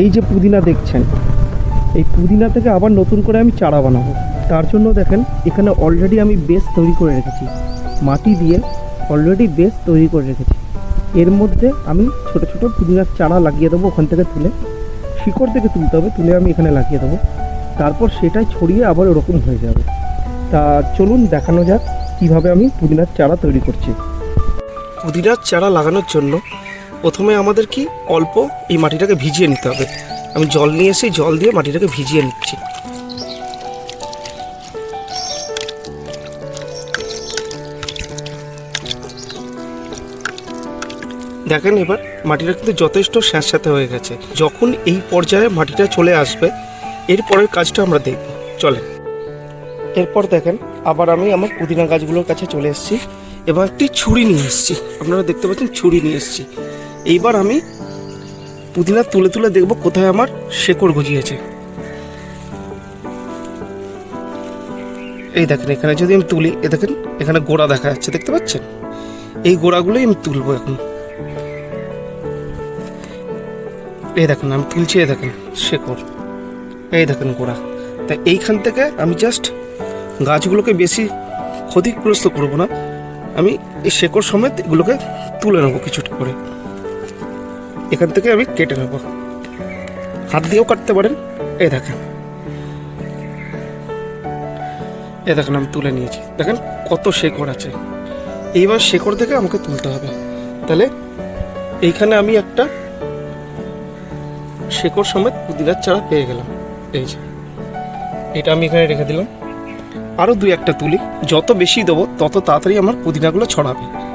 এই যে পুদিনা দেখছেন, এই পুদিনা থেকে আবার নতুন করে আমি চারা বানাবো। তার জন্য দেখেন, এখানে অলরেডি আমি বেস তৈরি করে রেখেছি। মাটি দিয়ে অলরেডি বেস তৈরি করে রেখেছি। এর মধ্যে আমি ছোট ছোট পুদিনার চারা লাগিয়ে দেবো ওখান থেকে তুলে। শিকড় থেকে তুলতে হবে, তুলে আমি এখানে লাগিয়ে দেবো। তারপর সেটাই ছড়িয়ে আবার ওরকম হয়ে যাবে। তা চলুন দেখানো যাক কীভাবে আমি পুদিনার চারা তৈরি করছি। পুদিনার চারা লাগানোর জন্য প্রথমে আমাদের কি? অল্প এই মাটিটাকে ভিজিয়ে নিতে হবে। আমি জল নিয়ে এসে জল দিয়ে মাটিটাকে ভিজিয়ে নিচ্ছি। দেখেন এবার, মাটিটা কিন্তু যথেষ্ট স্যাঁতস্যাঁতে হয়ে গেছে। যখন এই পর্যায়ে মাটিটা চলে আসবে এরপরের কাজটা আমরা দেখব। চলেন। এরপর দেখেন, আবার আমি আমার পুদিনা গাছগুলোর কাছে চলে এসেছি। এবং একটি ছুরি নিয়ে এসেছি। আপনারা দেখতে পাচ্ছেন, ছুরি নিয়ে এসেছি। এইবার আমি পুদিনা তুলে তুলে দেখব কোথায় আমার শেকড় গজিয়েছে। এই দেখেন, এখানে যদি আমি তুলি, এ দেখেন, এখানে গোড়া দেখা যাচ্ছে, দেখতে পাচ্ছেন? এই গোড়াগুলোই আমি তুলবো এখন। এই দেখেন, আমি তুলছি, এই দেখেন, শেকড়। এই দেখেন গোড়া। তা এইখান থেকে আমি জাস্ট গাছগুলোকে বেশি ক্ষতিগ্রস্ত করব না। আমি এই শেকড় সমেত এগুলোকে তুলে নেব কিছুটা করে। এখান থেকে আমি কেটে নেব। হাত দিয়েও কাটতে পারেন। এই দেখেন। এ দেখেন, আমি তুলে নিয়েছি। দেখেন কত শেকড় আছে। এইবার শেকড় থেকে আমাকে তুলতে হবে। তাহলে এইখানে আমি একটা শেকড় সমেত পুদিনার চারা পেয়ে গেলাম। এই যে। এটা আমি এখানে রেখে দিলাম। আরও দুই একটা তুলি। যত বেশি দেবো, তত তাড়াতাড়ি আমার পুদিনাগুলো ছড়াবে।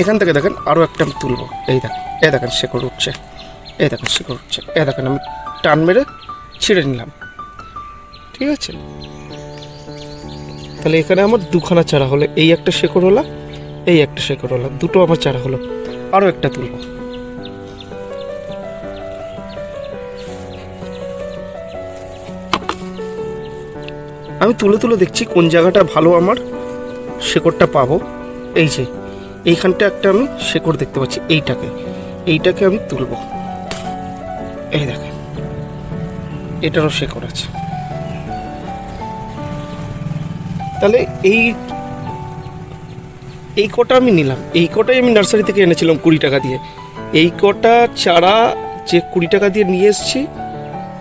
এখান থেকে দেখেন আরও একটা আমি তুলবো। এই দেখেন এ দেখেন শেকড় উঠছে। এই দেখেন শেকড় উঠছে। এ দেখেন আমি টান মেরে ছিঁড়ে নিলাম। ঠিক আছে? তাহলে এখানে আমার দুখানা চারা হলো। এই একটা শেকড় হলো, এই একটা শেকড় হলো। দুটো আমার চারা হলো। আরও একটা তুলবো। আমি তুলে তুলে দেখছি কোন জায়গাটা ভালো আমার, শেকড়টা পাবো। এই যে এইখানটা একটা আমি শেকড় দেখতে পাচ্ছি, এইটাকে। এইটাকে আমি তুলব। এই দেখেন, এটারও শেকড় আছে। তাহলে এই এই কটা আমি নিলাম। এই কটাই আমি নার্সারি থেকে এনেছিলাম কুড়ি টাকা দিয়ে। এই কটা চারা যে কুড়ি টাকা দিয়ে নিয়ে এসেছি,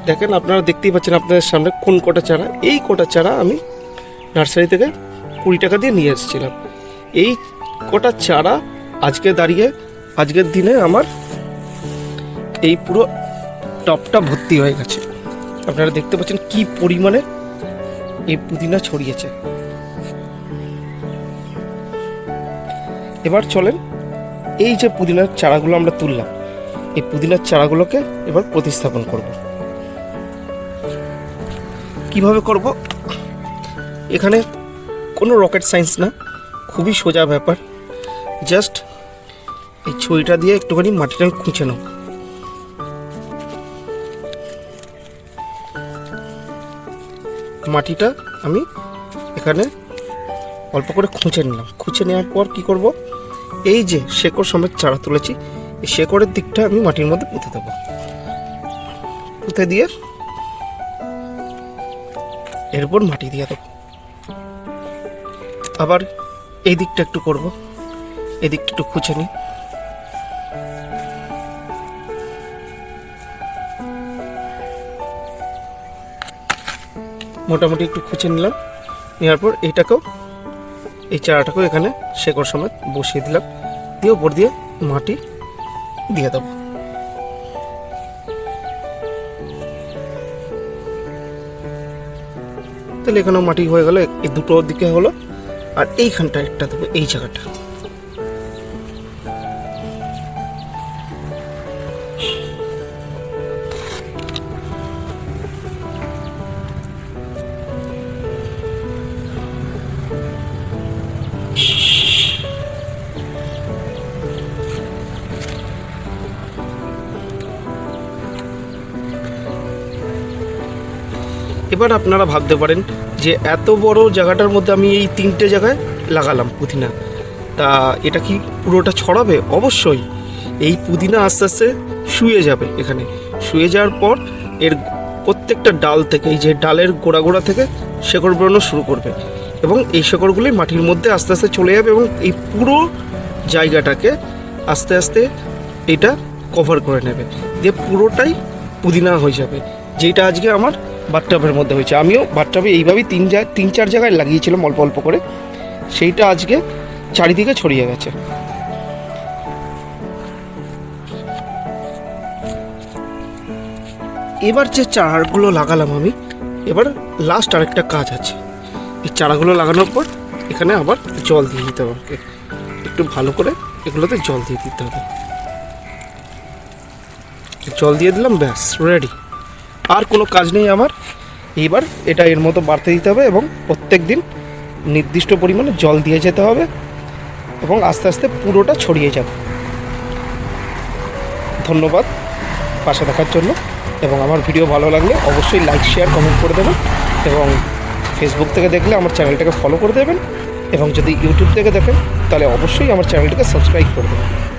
দেখেন আপনারা দেখতেই পাচ্ছেন আপনাদের সামনে কোন কটা চারা। এই কটা চারা আমি নার্সারি থেকে কুড়ি টাকা দিয়ে নিয়ে এসেছিলাম। এই কটা চারা আজকে দাঁড়িয়ে, আজকের দিনে আমার এই পুরো টপটা ভর্তি হয়ে গেছে। আপনারা দেখতে পাচ্ছেন কি পরিমাণে এই পুদিনা ছড়িয়েছে। এবার চলেন এই যে পুদিনার চারাগুলো আমরা তুললাম, এই পুদিনার চারাগুলোকে এবার প্রতিস্থাপন করব। কীভাবে করব? এখানে কোনো রকেট সায়েন্স না, খুবই সোজা ব্যাপার। জাস্ট এই ছড়িটা দিয়ে একটুখানি মাটিটা খুঁচে নাও মাটিটা আমি এখানে অল্প করে খুঁচে নিলাম। খুঁচে নেওয়ার পর কি করব? এই যে শেকড় সমেত চারা তুলেছি, এই শেকড়ের দিকটা আমি মাটির মধ্যে পুঁতে দেবো। পুঁতে দিয়ে এরপর মাটি দিয়ে দেবো। আবার এই দিকটা একটু করব। এই দিকটা একটু খুঁচে নিই মোটামুটি একটু খুঁচে নিলাম। নেওয়ার পর এইটাকেও এই চারাটাকেও এখানে শেকড় সমেত বসিয়ে দিলাম। দিয়ে ওপর দিয়ে মাটি দিয়ে দেবো। তাহলে এখানেও মাটি হয়ে গেল, এই দুটো দিকে হলো। আর এইখানটা একটা দেবো, এই জায়গাটা। এবার আপনারা ভাবতে পারেন যে এত বড় জায়গাটার মধ্যে আমি এই তিনটে জায়গায় লাগালাম পুদিনা। তা এটা কি পুরোটা ছড়াবে? অবশ্যই। এই পুদিনা আস্তে আস্তে শুয়ে যাবে এখানে। শুয়ে যাওয়ার পর এর প্রত্যেকটা ডাল থেকে, এই যে ডালের গোড়া গোড়া থেকে শেকড় বেরোনো শুরু করবে এবং এই শেকড়গুলি মাটির মধ্যে আস্তে আস্তে চলে যাবে এবং এই পুরো জায়গাটাকে আস্তে আস্তে এটা কভার করে নেবে। দিয়ে পুরোটাই পুদিনা হয়ে যাবে, যেটা আজকে আমার বাথটাবের মধ্যে হয়েছে। আমিও বাথটাবে এইভাবেই তিন তিন চার জায়গায় লাগিয়েছিলাম অল্প অল্প করে। সেইটা আজকে চারিদিকে ছড়িয়ে গেছে। এবার যে চারাগুলো লাগালাম আমি, এবার লাস্ট আরেকটা কাজ আছে। এই চারাগুলো লাগানোর পর এখানে আবার জল দিয়ে দিতে হবে আমাকে। একটু ভালো করে এগুলোতে জল দিয়ে দিতে হবে। জল দিয়ে দিলাম, ব্যাস রেডি আর কোনো কাজ নেই আমার। এইবার এটা এর মতো বাড়তে দিতে হবে এবং প্রত্যেক দিন নির্দিষ্ট পরিমাণে জল দিয়ে যেতে হবে এবং আস্তে আস্তে পুরোটা ছড়িয়ে যাবে। ধন্যবাদ। পাশে দেখার জন্য। এবং আমার ভিডিও ভালো লাগলে অবশ্যই লাইক শেয়ার কমেন্ট করে দেবেন এবং ফেসবুক থেকে দেখলে আমার চ্যানেলটাকে ফলো করে দেবেন এবং যদি ইউটিউব থেকে দেখেন, তাহলে অবশ্যই আমার চ্যানেলটাকে সাবস্ক্রাইব করে দেবেন।